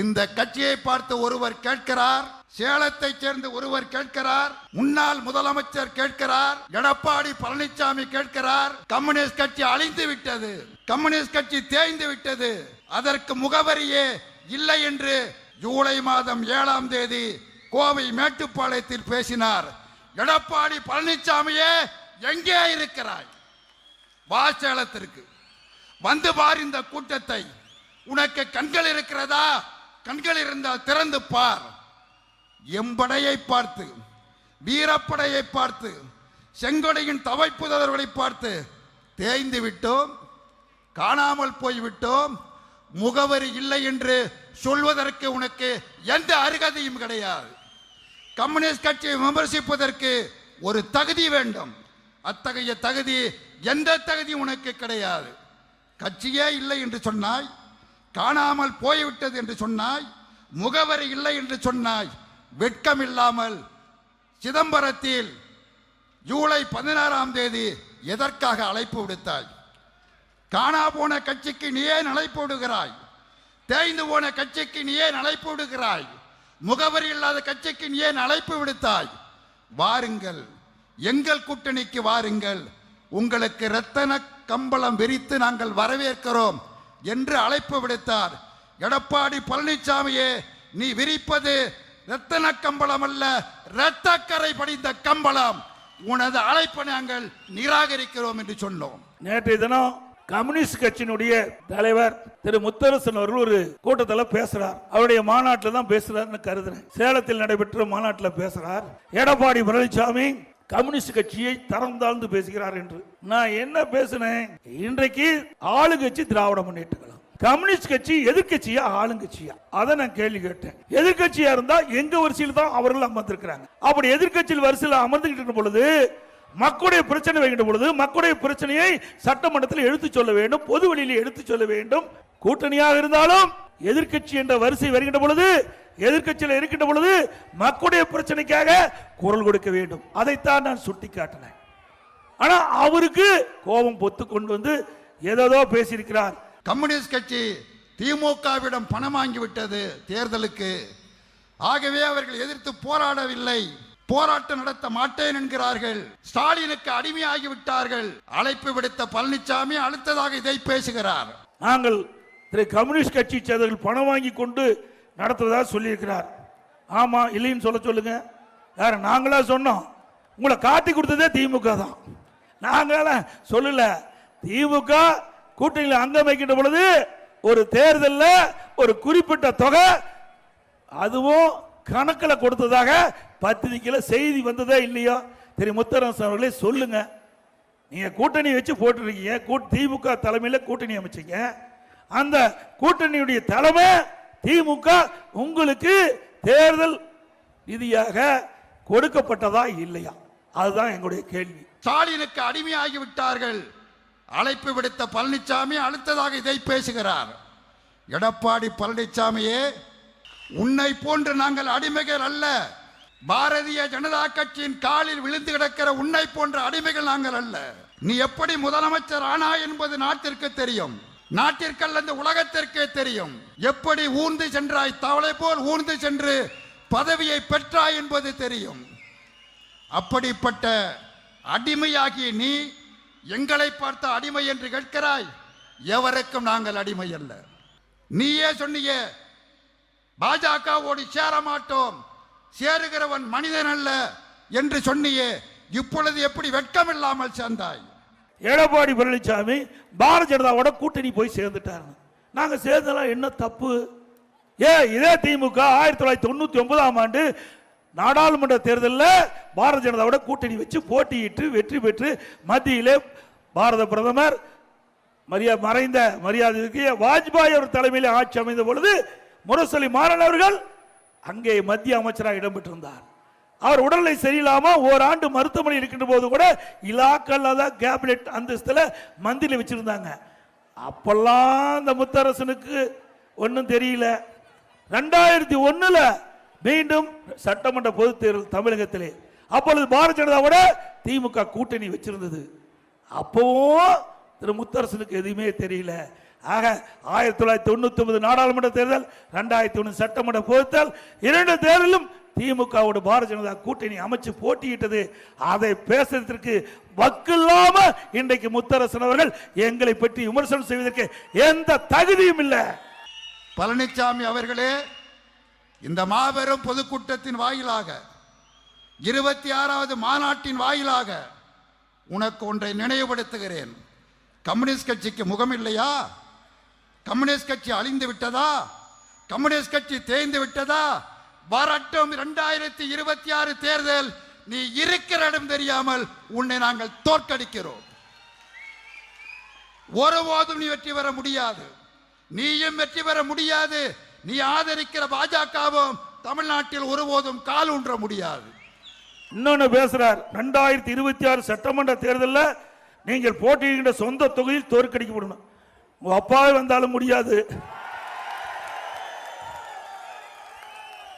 இந்த கட்சியை பார்த்து ஒருவர் கேட்கிறார் சேலத்தைச் சேர்ந்த ஒருவர் கேட்கிறார் முன்னாள் முதலமைச்சர் கேட்கிறார் எடப்பாடி பழனிசாமி கேட்கிறார் கம்யூனிஸ்ட் கட்சி அழிந்து விட்டது கம்யூனிஸ்ட் கட்சி தேய்ந்து விட்டது அதற்கு முகவரியே இல்லை என்று ஜூலை மாதம் ஏழாம் தேதி கோவை மேட்டுப்பாளையத்தில் பேசினார். எடப்பாடி பழனிசாமியே எங்கே இருக்கிறாய்? வா சேலத்திற்கு. வந்து பார் இந்த கூட்டத்தை. உனக்கு கண்கள் இருக்கிறதா? கண்கள் இருந்தால் திறந்து பார். எம்படையை பார்த்து வீரப்படையை பார்த்து செங்கொடையின் தவைப்புதவர்களை பார்த்து தேய்ந்து விட்டோம் காணாமல் போய்விட்டோம் முகவரி இல்லை என்று சொல்வதற்கு உனக்கு எந்த அருகதையும் கிடையாது. கம்யூனிஸ்ட் கட்சியை விமர்சிப்பதற்கு ஒரு தகுதி வேண்டும். அத்தகைய தகுதி எந்த தகுதி உனக்கு கிடையாது. கட்சியே இல்லை என்று சொன்னாய் காணாமல் போய்விட்டது என்று சொன்னாய் முகவரி இல்லை என்று சொன்னாய் வெட்கம் இல்லாமல் சிதம்பரத்தில் ஜூலை பதினாறாம் தேதி எதற்காக அழைப்பு விடுத்தாய்? காணா போன கட்சிக்கு நீ ஏன் அழைப்பு விடுகிறாய்? தேய்ந்து போன கட்சிக்கு நீ ஏன் அழைப்பு விடுகிறாய்? முகவரி இல்லாத கட்சிக்கு நீ ஏன் அழைப்பு விடுத்தாய்? வாருங்கள் எங்கள் கூட்டணிக்கு வாருங்கள். உங்களுக்கு இரத்தன கம்பளம் விரித்து நாங்கள் வரவேற்கிறோம். என்று அழைப்பு விடுத்தார். எடப்பாடி பழனிசாமியே நீ விரிப்பது ரத்தன கம்பளம் அல்ல இரத்தக்கரை படிந்த கம்பளம் உனது அழைப்பை நாங்கள் நிராகரிக்கிறோம் என்று சொன்னோம். நேற்றைய தினம் கம்யூனிஸ்ட் கட்சியினுடைய தலைவர் திரு முத்தரசன் அவர்கள் ஒரு கூட்டத்தில் பேசுறார். அவருடைய மாநாட்டில் தான் பேசுறாருன்னு கருதுறேன். சேலத்தில் நடைபெற்ற மாநாட்டில் பேசுறார். எடப்பாடி பழனிசாமி கம்யூனிஸ்ட் கட்சியை தரம் தாழ்ந்து பேசுகிறார் என்று. நான் என்ன பேசினேன்? இன்றைக்கு ஆளுங்கட்சி திராவிட முன்னேற்ற கழகம் கம்யூனிஸ்ட் கட்சி எதிர்க்கட்சியா? ஆளுங்கட்சியா? அதை நான் கேள்வி கேட்டேன். எதிர்க்கட்சியா இருந்தா எங்க வரிசையில் தான் அவர்கள் அமர்ந்திருக்கிறாங்க. அப்படி எதிர்க்கட்சியில் வரிசையில் அமர்ந்துகிட்டு இருக்கும் பொழுது மக்களுடைய பிரச்சனை வைக்கின்ற பொழுது மக்களுடைய பிரச்சனையை சட்டமன்றத்தில் எடுத்து சொல்ல வேண்டும் பொது வழியில் எடுத்து சொல்ல வேண்டும். கூட்டணியாக இருந்தாலும் எதிர்க்கட்சி என்ற வரிசை வருகின்ற பொழுது எதிர்க்கட்சியில் இருக்கின்ற பொழுது மக்களுடைய பிரச்சனைக்காக குரல் கொடுக்க வேண்டும். அதைத்தான் நான் சுட்டி காட்டினேன் ஆனா அவருக்கு கோபம் பொத்து கொண்டு வந்து ஏதோ பேசியிருக்கிறார். கம்யூனிஸ்ட் கட்சி திமுகவிடம் பணம் வாங்கிவிட்டது தேர்தலுக்கு. ஆகவே அவர்கள் எதிர்த்து போராடவில்லை. போராட்டம் நடத்த மாட்டேன் என்கிறார்கள். ஸ்டாலினுக்கு அடிமையாகி விட்டார்கள் அழைப்பு விடுத்த பழனிசாமி அடுத்ததாக இதை பேசுகிறார். நாங்கள் திரு கம்யூனிஸ்ட் கட்சி சேர்ந்தவர்கள் பணம் வாங்கி கொண்டு நடத்துவதாக சொல்லியிருக்கிறார். ஆமாம் இல்லைன்னு சொல்ல சொல்லுங்க. வேற நாங்களா சொன்னோம். உங்களை காட்டி கொடுத்ததே திமுக தான். நாங்கள சொல்லல. திமுக கூட்டணியில் அங்கம் வைக்கின்ற பொழுது ஒரு தேர்தலில் ஒரு குறிப்பிட்ட தொகை அதுவும் கணக்கில் கொடுத்ததாக பத்திரிக்கையில் செய்தி வந்ததா இல்லையோ? திரு முத்தரசன் அவர்களே சொல்லுங்க. நீங்க கூட்டணி வச்சு போட்டுருக்கீங்க. திமுக தலைமையில் கூட்டணி அமைச்சிங்க. அந்த கூட்டணியுடைய தலைமை திமுக உங்களுக்கு தேர்தல் ரீதியாக கொடுக்கப்பட்டதா இல்லையா? அதுதான் எங்களுடைய கேள்வி. ஸ்டாலினுக்கு அடிமையாகி விட்டார்கள் அழைப்பு விடுத்த பழனிசாமி அடுத்ததாக இதை பேசுகிறார். எடப்பாடி பழனிசாமியே உன்னை போன்று நாங்கள் அடிமைகள் அல்ல. பாரதிய ஜனதா கட்சியின் காலில் விழுந்து கிடக்கிற உன்னை போன்ற அடிமைகள் நாங்கள் அல்ல. நீ எப்படி முதலமைச்சர் ஆனா என்பது நாட்டிற்கு தெரியும். நாட்டிற்கல்ல இந்த உலகத்திற்கே தெரியும். எப்படி ஊர்ந்து சென்றாய் தவளை போல் ஊர்ந்து சென்று பதவியை பெற்றாய் என்பது தெரியும். அப்படிப்பட்ட அடிமையாகிய நீ எங்களை பார்த்த அடிமை என்று கேட்கிறாய்? எவருக்கும் நாங்கள் அடிமை அல்ல. நீயே சொன்னியே பாஜகவோடு சேர மாட்டோம் சேருகிறவன் மனிதன் அல்ல என்று சொன்னியே இப்பொழுது எப்படி வெட்கம் இல்லாமல் சேர்ந்தாய்? எடப்பாடி பழனிசாமி பாரதிய ஜனதாவோட கூட்டணி போய் சேர்ந்துட்டாங்க நாங்க சேர்ந்தெல்லாம் என்ன தப்பு? ஏ இதே திமுக ஆயிரத்தி தொள்ளாயிரத்தி தொண்ணூத்தி ஒன்பதாம் ஆண்டு நாடாளுமன்ற தேர்தலில் பாரதிய ஜனதாவோட கூட்டணி வச்சு போட்டியிட்டு வெற்றி பெற்று மத்தியிலே பாரத பிரதமர் மரியா மறைந்த மரியாதைக்கு வாஜ்பாய் அவர் தலைமையில் ஆட்சி அமைந்த பொழுது முரசொலி மாறன் அவர்கள் அங்கே மத்திய அமைச்சராக இடம்பெற்றிருந்தார். அவர் உடல்நிலை சரியில்லாம ஓராண்டு மருத்துவமனை இருக்கின்ற போது கூட இலாக்கல்லாத கேபினெட் அந்தஸ்தில் மந்திரி வச்சிருந்தாங்க. அப்பெல்லாம் இந்த முத்தரசனுக்கு ஒன்றும் தெரியல. ரெண்டாயிரத்தி ஒன்றில் மீண்டும் சட்டமன்ற பொதுத் தேர்தல் தமிழகத்திலே. அப்பொழுது பாரதிய ஜனதாவோட திமுக கூட்டணி வச்சிருந்தது. அப்பவும் திரு முத்தரசனுக்கு எதுவுமே தெரியல. ஆக ஆயிரத்தி தொள்ளாயிரத்தி தொண்ணூத்தி ஒன்பது நாடாளுமன்ற தேர்தல் ரெண்டாயிரத்தி ஒன்று சட்டமன்ற பொறுத்தல் இரண்டு தேர்தலும் திமுகவோட பாரதிய ஜனதா கூட்டணி அமைச்சு போட்டியிட்டது. அதை பேசுறதுக்கு வக்கில்லாம இன்றைக்கு முத்தரசன் அவர்கள் எங்களை பற்றி விமர்சனம் செய்வதற்கு எந்த தகுதியும் இல்லை. பழனிசாமி அவர்களே இந்த மாபெரும் பொதுக்கூட்டத்தின் வாயிலாக இருபத்தி ஆறாவது மாநாட்டின் வாயிலாக உனக்கு ஒன்றை நினைவுபடுத்துகிறேன். கம்யூனிஸ்ட் கட்சிக்கு முகம் இல்லையா கம்யூனிஸ்ட் கட்சி அழிந்து விட்டதா? கம்யூனிஸ்ட் கட்சி தேய்ந்து விட்டதா? வரட்டும் இரண்டாயிரத்தி இருபத்தி ஆறு தேர்தல் நீ இருக்கிற இடம் தெரியாமல் உன்னை நாங்கள் தோற்கடிக்கிறோம். ஒருபோதும் நீ வெற்றி பெற முடியாது. நீயும் வெற்றி பெற முடியாது. நீ ஆதரிக்கிற பாஜகவும் தமிழ்நாட்டில் ஒருபோதும் கால் ஊன்ற முடியாது. இன்னொன்னு பேசுறார். ரெண்டாயிரத்தி இருபத்தி ஆறு சட்டமன்ற தேர்தலில் நீங்கள் போட்டியிடுகின்ற சொந்த தொகுதியில் தோற்கடிக்கப்படணும். உங்க அப்பாவே வந்தாலும் முடியாது.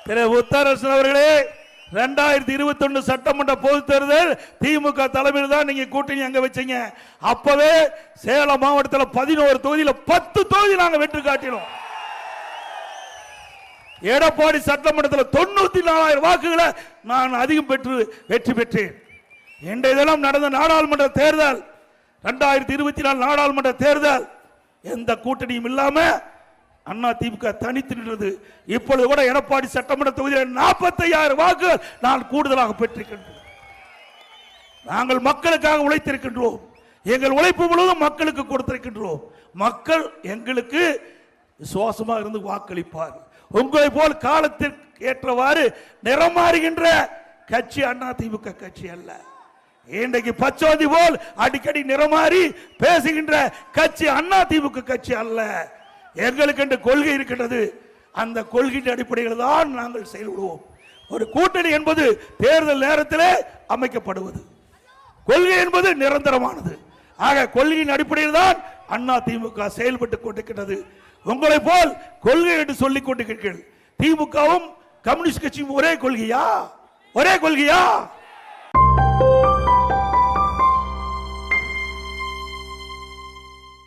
திரு முத்தரசன் அவர்களே ரெண்டாயிரத்தி இருபத்தி ஒன்று சட்டமன்ற பொது தேர்தல் திமுக தலைமையில் தான் நீங்க கூட்டணி அங்க வச்சீங்க. அப்பவே சேலம் மாவட்டத்தில் பதினோரு தொகுதியில் பத்து தொகுதி நாங்கள் வெற்றி காட்டினோம். எடப்பாடி சட்டமன்றத்தில் தொண்ணூத்தி நாலாயிரம் வாக்குகளை நான் அதிகம் பெற்று வெற்றி பெற்றேன். இன்றைய தினம் நடந்த நாடாளுமன்ற தேர்தல் ரெண்டாயிரத்தி இருபத்தி நாலு நாடாளுமன்ற தேர்தல் எந்த கூட்டணியும் இல்லாம அண்ணா திமுக தனித்து நின்றது. இப்பொழுது கூட எடப்பாடி சட்டமன்ற தொகுதியில் நாற்பத்தையாயிரம் வாக்கு நான் கூடுதலாக பெற்றிருக்கின்றோம் நாங்கள் மக்களுக்காக உழைத்திருக்கின்றோம். எங்கள் உழைப்பு முழுவதும் மக்களுக்கு கொடுத்திருக்கின்றோம். மக்கள் எங்களுக்கு விசுவாசமாக இருந்து வாக்களிப்பார். உங்களை போல் காலத்திற்கு ஏற்றவாறு நிறமாறுகின்ற கட்சி அண்ணா திமுக கட்சி அல்ல. இன்றைக்கு பச்சோதி போல் அடிக்கடி நிறமாறி பேசுகின்ற கட்சி அண்ணா திமுக கட்சி அல்ல. எங்களுக்கு என்ற கொள்கை இருக்கின்றது. அந்த கொள்கையின் அடிப்படையில் தான் நாங்கள் செயல்படுவோம். ஒரு கூட்டணி என்பது தேர்தல் நேரத்திலே அமைக்கப்படுவது. கொள்கை என்பது நிரந்தரமானது. ஆக கொள்கையின் அடிப்படையில் தான் அண்ணா திமுக செயல்பட்டுக் கொண்டிருக்கின்றது. உங்களை போல் கொள்கை என்று சொல்லிக் கொண்டிருக்கிறீர்கள். திமுகவும் கம்யூனிஸ்ட் கட்சியும் ஒரே கொள்கையா? ஒரே கொள்கையா?